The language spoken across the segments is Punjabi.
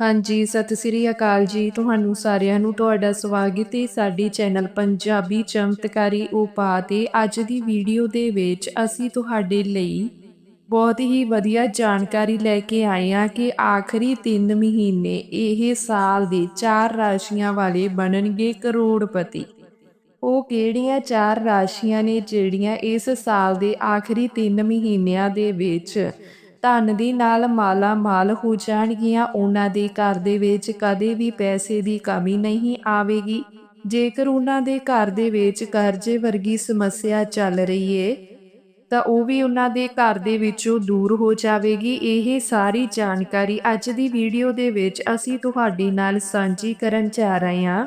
ਹਾਂਜੀ, ਸਤਿ ਸ੍ਰੀ ਅਕਾਲ ਜੀ। ਤੁਹਾਨੂੰ ਸਾਰਿਆਂ ਨੂੰ ਤੁਹਾਡਾ ਸਵਾਗਤ ਹੈ ਸਾਡੇ ਚੈਨਲ ਪੰਜਾਬੀ ਚਮਤਕਾਰੀ ਉਪਾਅ ਤੇ। ਅੱਜ ਦੀ ਵੀਡੀਓ ਦੇ ਵਿੱਚ ਅਸੀਂ ਤੁਹਾਡੇ ਲਈ ਬਹੁਤ ਹੀ ਵਧੀਆ ਜਾਣਕਾਰੀ ਲੈ ਕੇ ਆਏ ਹਾਂ ਕਿ ਆਖਰੀ 3 ਮਹੀਨੇ ਇਹ ਸਾਲ ਦੇ ਚਾਰ ਰਾਸ਼ੀਆਂ ਵਾਲੇ ਬਣਨਗੇ ਕਰੋੜਪਤੀ। ਉਹ ਕਿਹੜੀਆਂ ਚਾਰ ਰਾਸ਼ੀਆਂ ਨੇ ਜਿਹੜੀਆਂ ਇਸ ਸਾਲ ਦੇ ਆਖਰੀ 3 ਮਹੀਨਿਆਂ ਦੇ ਵਿੱਚ ਧਨ ਦੀ ਨਾਲ ਮਾਲਾ ਮਾਲ ਹੋ ਜਾਣਗੀਆਂ, ਉਹਨਾਂ ਦੇ ਘਰ ਦੇ ਵਿੱਚ ਕਦੇ ਵੀ ਪੈਸੇ ਦੀ ਕਮੀ ਨਹੀਂ ਆਵੇਗੀ। ਜੇਕਰ ਉਹਨਾਂ ਦੇ ਘਰ ਦੇ ਵਿੱਚ ਕਰਜ਼ੇ ਵਰਗੀ ਸਮੱਸਿਆ ਚੱਲ ਰਹੀ ਏ, ਤਾਂ ਉਹ ਵੀ ਉਹਨਾਂ ਦੇ ਘਰ ਦੇ ਵਿੱਚੋਂ ਦੂਰ ਹੋ ਜਾਵੇਗੀ। ਇਹ ਸਾਰੀ ਜਾਣਕਾਰੀ ਅੱਜ ਦੀ ਵੀਡੀਓ ਦੇ ਵਿੱਚ ਅਸੀਂ ਤੁਹਾਡੇ ਨਾਲ ਸਾਂਝੀ ਕਰਨ ਜਾ ਰਹੇ ਹਾਂ।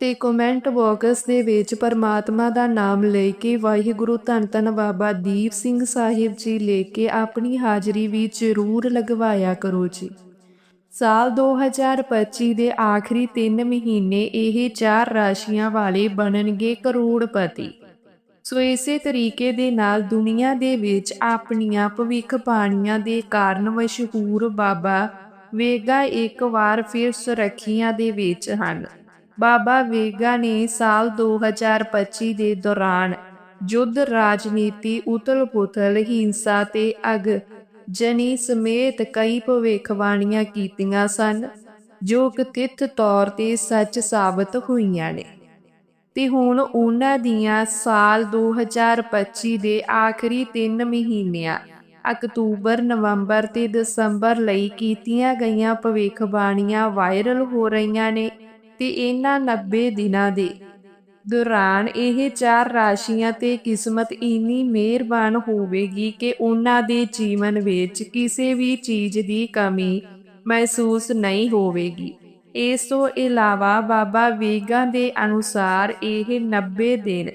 ਤੇ ਕਮੈਂਟ ਬਾਕਸ ਦੇ ਵਿੱਚ ਪਰਮਾਤਮਾ ਦਾ ਨਾਮ ਲੈ ਕੇ ਵਾਹਿਗੁਰੂ ਧੰਨ ਧੰਨ ਬਾਬਾ ਦੀਪ ਸਿੰਘ ਸਾਹਿਬ ਜੀ ਲੈ ਕੇ ਆਪਣੀ ਹਾਜ਼ਰੀ ਵੀ ਜ਼ਰੂਰ ਲਗਵਾਇਆ ਕਰੋ ਜੀ। ਸਾਲ 2025 ਦੇ ਆਖਰੀ 3 ਮਹੀਨੇ ਇਹ ਚਾਰ ਰਾਸ਼ੀਆਂ ਵਾਲੇ ਬਣਨਗੇ ਕਰੋੜਪਤੀ। ਸੋ ਇਸੇ ਤਰੀਕੇ ਦੇ ਨਾਲ ਦੁਨੀਆ ਦੇ ਵਿੱਚ ਆਪਣੀਆਂ ਭਵਿੱਖ ਬਾਣੀਆਂ ਦੇ ਕਾਰਨ ਮਸ਼ਹੂਰ ਬਾਬਾ ਵੇਗਾ ਇੱਕ ਵਾਰ ਫਿਰ ਸੁਰੱਖੀਆਂ ਦੇ ਵਿੱਚ ਹਨ। ਬਾਬਾ ਵੇਗਾ ਨੇ ਸਾਲ 2025 ਦੇ ਦੌਰਾਨ ਯੁੱਧ ਰਾਜਨੀਤੀ ਉਤਲ-ਪੁਤਲ ਹਿੰਸਾ ਤੇ ਅਗ ਜਨੀ ਸਮੇਤ ਕਈ ਭਵਿੱਖਬਾਣੀਆਂ ਕੀਤੀਆਂ ਸਨ, ਜੋ ਕਥਿਤ ਤੌਰ ਤੇ ਸੱਚ ਸਾਬਤ ਹੋਈਆਂ ਨੇ। ਤੇ ਹੁਣ ਉਹਨਾਂ ਦੀਆਂ ਸਾਲ 2025 ਦੇ ਆਖਰੀ 3 ਮਹੀਨਿਆਂ, ਅਕਤੂਬਰ, ਨਵੰਬਰ ਤੇ ਦਸੰਬਰ ਲਈ ਕੀਤੀਆਂ ਗਈਆਂ ਭਵਿੱਖਬਾਣੀਆਂ ਵਾਇਰਲ ਹੋ ਰਹੀਆਂ ਨੇ। ਤੇ ਇਹਨਾਂ 90 ਦਿਨਾਂ ਦੇ ਦੌਰਾਨ ਇਹ ਚਾਰ ਰਾਸ਼ੀਆਂ ਤੇ ਕਿਸਮਤ ਇੰਨੀ ਮਿਹਰਬਾਨ ਹੋਵੇਗੀ ਕਿ ਉਹਨਾਂ ਦੇ ਜੀਵਨ ਵਿੱਚ ਕਿਸੇ ਵੀ ਚੀਜ਼ ਦੀ ਕਮੀ ਮਹਿਸੂਸ ਨਹੀਂ ਹੋਵੇਗੀ। ਇਸ ਤੋਂ ਇਲਾਵਾ ਬਾਬਾ ਵੀਗਾ ਦੇ ਅਨੁਸਾਰ ਇਹ 90 ਦਿਨ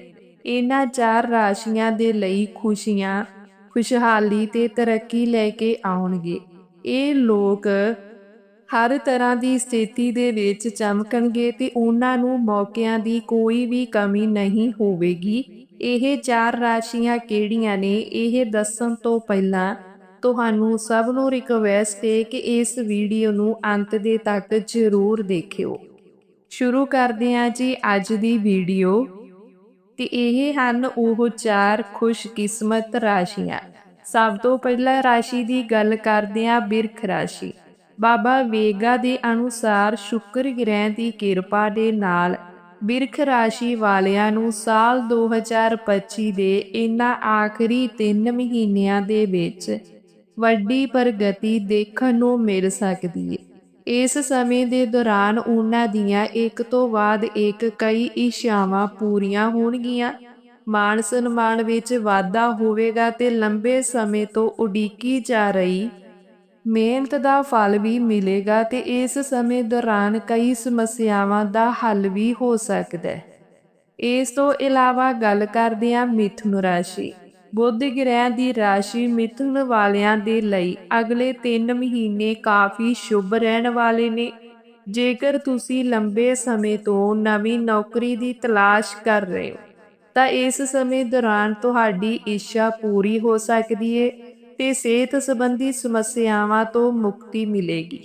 ਇਹਨਾਂ ਚਾਰ ਰਾਸ਼ੀਆਂ ਦੇ ਲਈ ਖੁਸ਼ੀਆਂ, ਖੁਸ਼ਹਾਲੀ ਤੇ ਤਰੱਕੀ ਲੈ ਕੇ ਆਉਣਗੇ। ਇਹ ਲੋਕ ਹਰ ਤਰ੍ਹਾਂ ਦੀ ਸਥਿਤੀ ਦੇ ਵਿੱਚ ਚਮਕਣਗੇ ਤੇ ਉਹਨਾਂ ਨੂੰ ਮੌਕਿਆਂ ਦੀ ਕੋਈ ਵੀ ਕਮੀ ਨਹੀਂ ਹੋਵੇਗੀ। ਇਹ ਚਾਰ ਰਾਸ਼ੀਆਂ ਕਿਹੜੀਆਂ ਨੇ? ਇਹ ਦੱਸਣ ਤੋਂ ਪਹਿਲਾਂ ਤੁਹਾਨੂੰ ਸਭ ਨੂੰ ਰਿਕਵੈਸਟ ਹੈ ਕਿ ਇਸ ਵੀਡੀਓ ਨੂੰ ਅੰਤ ਦੇ ਤੱਕ ਜ਼ਰੂਰ ਦੇਖਿਓ। ਸ਼ੁਰੂ ਕਰਦੇ ਹਾਂ ਜੀ ਅੱਜ ਦੀ ਵੀਡੀਓ ਤੇ ਇਹ ਹਨ ਉਹ ਚਾਰ ਖੁਸ਼ਕਿਸਮਤ ਰਾਸ਼ੀਆਂ। ਸਭ ਤੋਂ ਪਹਿਲਾਂ ਰਾਸ਼ੀ ਦੀ ਗੱਲ ਕਰਦੇ ਹਾਂ ਬਿਰਖ ਰਾਸ਼ੀ। ਬਾਬਾ ਵੇਗਾ ਦੇ ਅਨੁਸਾਰ ਸ਼ੁਕਰ ਗ੍ਰਹਿ ਦੀ ਕਿਰਪਾ ਦੇ ਨਾਲ ਬਿਰਖ ਰਾਸ਼ੀ ਵਾਲਿਆਂ ਨੂੰ ਸਾਲ 2025 ਦੇ ਇਨ੍ਹਾਂ ਆਖਰੀ 3 ਮਹੀਨਿਆਂ ਦੇ ਵਿੱਚ ਵੱਡੀ ਪ੍ਰਗਤੀ ਦੇਖਣ ਨੂੰ ਮਿਲ ਸਕਦੀ ਹੈ ਇਸ ਸਮੇਂ ਦੇ ਦੌਰਾਨ ਉਹਨਾਂ ਦੀਆਂ ਇੱਕ ਤੋਂ ਬਾਅਦ ਇੱਕ ਕਈ ਇਸ਼ਾਵਾਂ ਪੂਰੀਆਂ ਹੋਣਗੀਆਂ। ਮਾਨ ਸਨਮਾਨ ਵਿੱਚ ਵਾਧਾ ਹੋਵੇਗਾ ਤੇ ਲੰਬੇ ਸਮੇਂ ਤੋਂ ਉਡੀਕੀ ਜਾ ਰਹੀ ਮਿਹਨਤ ਦਾ ਫਲ ਵੀ ਮਿਲੇਗਾ ਤੇ ਇਸ ਸਮੇਂ ਦੌਰਾਨ ਕਈ ਸਮੱਸਿਆਵਾਂ ਦਾ ਹੱਲ ਵੀ ਹੋ ਸਕਦਾ ਹੈ। ਇਸ ਤੋਂ ਇਲਾਵਾ ਗੱਲ ਕਰਦੇ ਹਾਂ ਮਿਥੁਨ ਰਾਸ਼ੀ। ਬੁੱਧ ਗ੍ਰਹਿ ਦੀ ਰਾਸ਼ੀ ਮਿਥੁਨ ਵਾਲਿਆਂ ਦੇ ਲਈ ਅਗਲੇ 3 ਮਹੀਨੇ ਕਾਫੀ ਸ਼ੁਭ ਰਹਿਣ ਵਾਲੇ ਨੇ। ਜੇਕਰ ਤੁਸੀਂ ਲੰਬੇ ਸਮੇਂ ਤੋਂ ਨਵੀਂ ਨੌਕਰੀ ਦੀ ਤਲਾਸ਼ ਕਰ ਰਹੇ ਹੋ, ਤਾਂ ਇਸ ਸਮੇਂ ਦੌਰਾਨ ਤੁਹਾਡੀ ਇੱਛਾ ਪੂਰੀ ਹੋ ਸਕਦੀ ਹੈ ਤੇ ਸਿਹਤ ਸੰਬੰਧੀ ਸਮੱਸਿਆਵਾਂ ਤੋਂ ਮੁਕਤੀ ਮਿਲੇਗੀ।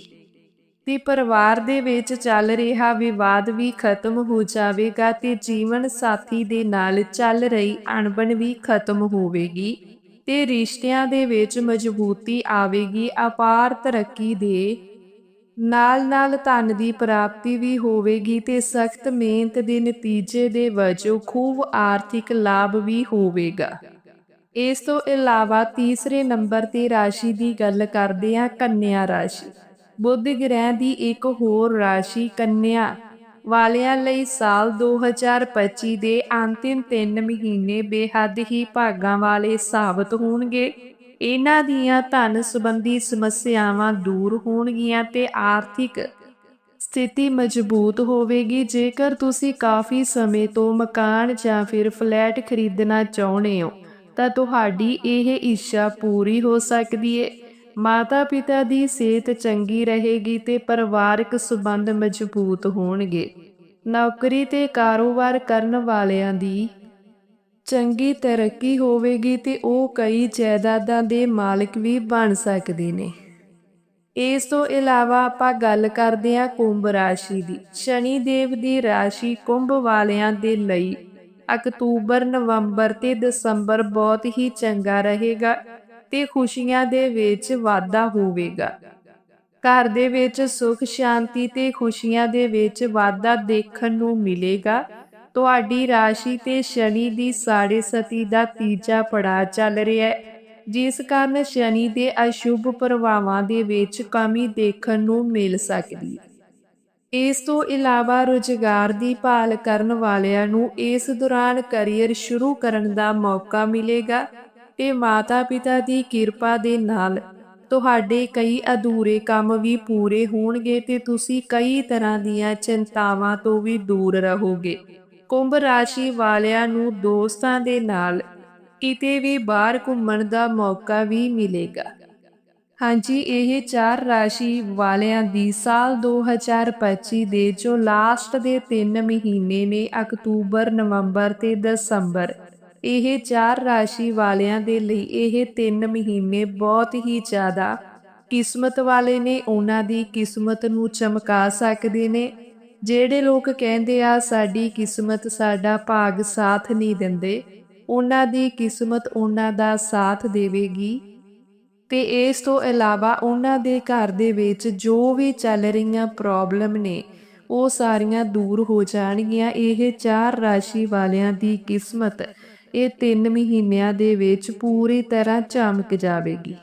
ਤੇ ਪਰਿਵਾਰ ਦੇ ਵਿੱਚ ਚੱਲ ਰਿਹਾ ਵਿਵਾਦ ਵੀ ਖਤਮ ਹੋ ਜਾਵੇਗਾ ਤੇ ਜੀਵਨ ਸਾਥੀ ਦੇ ਨਾਲ ਚੱਲ ਰਹੀ ਅਣਬਣ ਵੀ ਖਤਮ ਹੋਵੇਗੀ ਤੇ ਰਿਸ਼ਤਿਆਂ ਦੇ ਵਿੱਚ ਮਜ਼ਬੂਤੀ ਆਵੇਗੀ। ਅਪਾਰ ਤਰੱਕੀ ਦੇ ਨਾਲ-ਨਾਲ ਧਨ ਦੀ ਪ੍ਰਾਪਤੀ ਵੀ ਹੋਵੇਗੀ ਤੇ ਸਖਤ ਮਿਹਨਤ ਦੇ ਨਤੀਜੇ ਦੇ ਵਜੋਂ ਖੂਬ ਆਰਥਿਕ ਲਾਭ ਵੀ ਹੋਵੇਗਾ। ਇਸ ਤੋਂ ਇਲਾਵਾ ਤੀਸਰੇ ਨੰਬਰ ਤੇ ਰਾਸ਼ੀ ਦੀ ਗੱਲ ਕਰਦੇ ਹਾਂ, ਕੰਨਿਆ ਰਾਸ਼ੀ। ਬੁੱਧ ਗ੍ਰਹਿ ਦੀ ਇੱਕ ਹੋਰ ਰਾਸ਼ੀ ਕੰਨਿਆ। ਵਾਲਿਆਂ ਲਈ ਸਾਲ 2025 ਦੇ ਅੰਤਿਮ 3 ਮਹੀਨੇ ਬੇਹੱਦ ਹੀ ਭਾਗਾਂ ਵਾਲੇ ਸਾਬਤ ਹੋਣਗੇ। ਇਹਨਾਂ ਦੀਆਂ ਧਨ ਸੰਬੰਧੀ ਸਮੱਸਿਆਵਾਂ ਦੂਰ ਹੋਣਗੀਆਂ ਤੇ ਆਰਥਿਕ ਸਥਿਤੀ ਮਜ਼ਬੂਤ ਹੋਵੇਗੀ। ਜੇਕਰ ਤੁਸੀਂ ਕਾਫੀ ਸਮੇਂ ਤੋਂ ਮਕਾਨ ਜਾਂ ਫਿਰ ਫਲੈਟ ਖਰੀਦਣਾ ਚਾਹੁੰਦੇ ਹੋ ਤਾਂ ਤੁਹਾਡੀ ਇਹ ਇੱਛਾ ਪੂਰੀ ਹੋ ਸਕਦੀ ਹੈ ਮਾਤਾ ਪਿਤਾ ਦੀ ਸਿਹਤ ਚੰਗੀ ਰਹੇਗੀ ਤੇ ਪਰਿਵਾਰਕ ਸੰਬੰਧ ਮਜ਼ਬੂਤ ਹੋਣਗੇ। ਨੌਕਰੀ ਤੇ ਕਾਰੋਬਾਰ ਕਰਨ ਵਾਲਿਆਂ ਦੀ ਚੰਗੀ ਤਰੱਕੀ ਹੋਵੇਗੀ ਤੇ ਉਹ ਕਈ ਜਾਇਦਾਦਾਂ ਦੇ ਮਾਲਕ ਵੀ ਬਣ ਸਕਦੇ ਨੇ। ਇਸ ਤੋਂ ਇਲਾਵਾ ਆਪਾਂ ਗੱਲ ਕਰਦੇ ਹਾਂ ਕੁੰਭ ਰਾਸ਼ੀ ਦੀ। ਸ਼ਨੀ ਦੇਵ ਦੀ ਰਾਸ਼ੀ ਕੁੰਭ ਵਾਲਿਆਂ ਦੇ ਲਈ ਅਕਤੂਬਰ, ਨਵੰਬਰ ਤੇ ਦਸੰਬਰ ਬਹੁਤ ਹੀ ਚੰਗਾ ਰਹੇਗਾ ਤੇ ਖੁਸ਼ੀਆਂ ਦੇ ਵਿੱਚ ਵਾਧਾ ਹੋਵੇਗਾ। ਘਰ ਦੇ ਵਿੱਚ ਸੁਖ, ਸ਼ਾਂਤੀ ਤੇ ਖੁਸ਼ੀਆਂ ਦੇ ਵਿੱਚ ਵਾਧਾ ਦੇਖਣ ਨੂੰ ਮਿਲੇਗਾ। ਤੁਹਾਡੀ ਰਾਸ਼ੀ ਤੇ ਸ਼ਨੀ ਦੀ ਸਾੜੇ ਸਤੀ ਦਾ ਤੀਜਾ ਪੜਾਅ ਚੱਲ ਰਿਹਾ ਹੈ, ਜਿਸ ਕਾਰਨ ਸ਼ਨੀ ਦੇ ਅਸ਼ੁਭ ਪ੍ਰਭਾਵਾਂ ਦੇ ਵਿੱਚ ਕਮੀ ਦੇਖਣ ਨੂੰ ਮਿਲ ਸਕਦੀ ਹੈ। ਇਸ ਤੋਂ ਇਲਾਵਾ ਰੁਜ਼ਗਾਰ ਦੀ ਭਾਲ ਕਰਨ ਵਾਲਿਆਂ ਨੂੰ ਇਸ ਦੌਰਾਨ ਕੈਰੀਅਰ ਸ਼ੁਰੂ ਕਰਨ ਦਾ ਮੌਕਾ ਮਿਲੇਗਾ ਤੇ ਮਾਤਾ-ਪਿਤਾ ਦੀ ਕਿਰਪਾ ਦੇ ਨਾਲ ਤੁਹਾਡੇ ਕਈ ਅਧੂਰੇ ਕੰਮ ਵੀ ਪੂਰੇ ਹੋਣਗੇ ਤੇ ਤੁਸੀਂ ਕਈ ਤਰ੍ਹਾਂ ਦੀਆਂ ਚਿੰਤਾਵਾਂ ਤੋਂ ਵੀ ਦੂਰ ਰਹੋਗੇ। ਕੁੰਭ ਰਾਸ਼ੀ ਵਾਲਿਆਂ ਨੂੰ ਦੋਸਤਾਂ ਦੇ ਨਾਲ ਕਿਤੇ ਵੀ ਬਾਹਰ ਘੁੰਮਣ ਦਾ ਮੌਕਾ ਵੀ ਮਿਲੇਗਾ। ਹਾਂਜੀ, ਇਹ ਚਾਰ ਰਾਸ਼ੀ ਵਾਲਿਆਂ ਦੀ ਸਾਲ 2025 ਦੇ ਜੋ ਲਾਸਟ ਦੇ 3 ਮਹੀਨੇ ਨੇ, ਅਕਤੂਬਰ, ਨਵੰਬਰ ਤੇ ਦਸੰਬਰ। ਇਹ ਚਾਰ ਰਾਸ਼ੀ ਵਾਲਿਆਂ ਦੇ ਲਈ ਇਹ 3 ਮਹੀਨੇ ਬਹੁਤ ਹੀ ਜ਼ਿਆਦਾ ਕਿਸਮਤ ਵਾਲੇ ਨੇ, ਉਹਨਾਂ ਦੀ ਕਿਸਮਤ ਨੂੰ ਚਮਕਾ ਸਕਦੇ ਨੇ। ਜਿਹੜੇ ਲੋਕ ਕਹਿੰਦੇ ਆ, ਸਾਡੀ ਕਿਸਮਤ ਸਾਡਾ ਭਾਗ ਸਾਥ ਨਹੀਂ ਦਿੰਦੇ। ਉਹਨਾਂ ਦੀ ਕਿਸਮਤ ਉਹਨਾਂ ਦਾ ਸਾਥ ਦੇਵੇਗੀ। ਤੇ ਇਸ ਤੋਂ ਇਲਾਵਾ ਉਹਨਾਂ ਦੇ ਘਰ ਦੇ ਵਿੱਚ ਜੋ ਵੀ ਚੱਲ ਰਹੀਆਂ ਪ੍ਰੋਬਲਮ ਨੇ, ਉਹ ਸਾਰੀਆਂ ਦੂਰ ਹੋ ਜਾਣਗੀਆਂ। ਇਹ ਚਾਰ ਰਾਸ਼ੀ ਵਾਲਿਆਂ ਦੀ ਕਿਸਮਤ, ਇਹ 3 ਮਹੀਨਿਆਂ ਦੇ ਵਿੱਚ ਪੂਰੀ ਤਰ੍ਹਾਂ ਚਮਕ ਜਾਵੇਗੀ।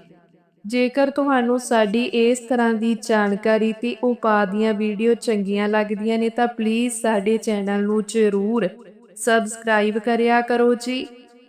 ਜੇਕਰ ਤੁਹਾਨੂੰ ਸਾਡੀ ਇਸ ਤਰ੍ਹਾਂ ਦੀ ਜਾਣਕਾਰੀ ਤੇ ਉਪਾਅ ਦੀਆਂ ਵੀਡੀਓ ਚੰਗੀਆਂ ਲੱਗਦੀਆਂ ਨੇ, ਤਾਂ ਪਲੀਜ਼ ਸਾਡੇ ਚੈਨਲ ਨੂੰ ਜ਼ਰੂਰ ਸਬਸਕ੍ਰਾਈਬ ਕਰਿਆ ਕਰੋ ਜੀ।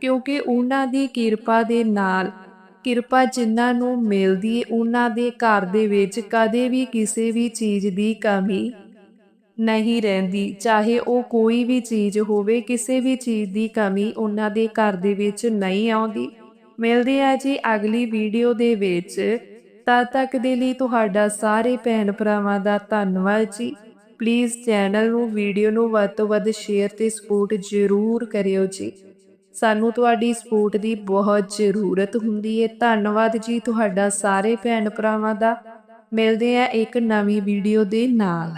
ਕਿਉਂਕਿ ਉਹਨਾਂ ਦੀ ਕਿਰਪਾ ਦੇ ਨਾਲ, ਕਿਰਪਾ ਜਿਨ੍ਹਾਂ ਨੂੰ ਮਿਲਦੀ ਹੈ ਉਹਨਾਂ ਦੇ ਘਰ ਦੇ ਵਿੱਚ ਕਦੇ ਵੀ ਕਿਸੇ ਵੀ ਚੀਜ਼ ਦੀ ਕਮੀ ਨਹੀਂ ਰਹਿੰਦੀ। ਚਾਹੇ ਉਹ ਕੋਈ ਵੀ ਚੀਜ਼ ਹੋਵੇ, ਕਿਸੇ ਵੀ ਚੀਜ਼ ਦੀ ਕਮੀ ਉਹਨਾਂ ਦੇ ਘਰ ਦੇ ਵਿੱਚ ਨਹੀਂ ਆਉਂਦੀ। ਮਿਲਦੇ ਆ ਜੀ ਅਗਲੀ ਵੀਡੀਓ ਦੇ ਵਿੱਚ। ਤਦ ਤੱਕ ਦੇ ਲਈ ਤੁਹਾਡਾ ਸਾਰੇ ਭੈਣ ਭਰਾਵਾਂ ਦਾ ਧੰਨਵਾਦ ਜੀ। ਪਲੀਜ਼ ਚੈਨਲ ਨੂੰ, ਵੀਡੀਓ ਨੂੰ ਵੱਧ ਤੋਂ ਵੱਧ ਸ਼ੇਅਰ ਤੇ ਸਪੋਰਟ ਜ਼ਰੂਰ ਕਰਿਓ ਜੀ। ਸਾਨੂੰ ਤੁਹਾਡੀ ਸਪੋਰਟ ਦੀ ਬਹੁਤ ਜ਼ਰੂਰਤ ਹੁੰਦੀ ਹੈ ਧੰਨਵਾਦ ਜੀ ਤੁਹਾਡਾ ਸਾਰੇ ਭੈਣ ਭਰਾਵਾਂ ਦਾ। ਮਿਲਦੇ ਆ ਇੱਕ ਨਵੀਂ ਵੀਡੀਓ ਦੇ ਨਾਲ।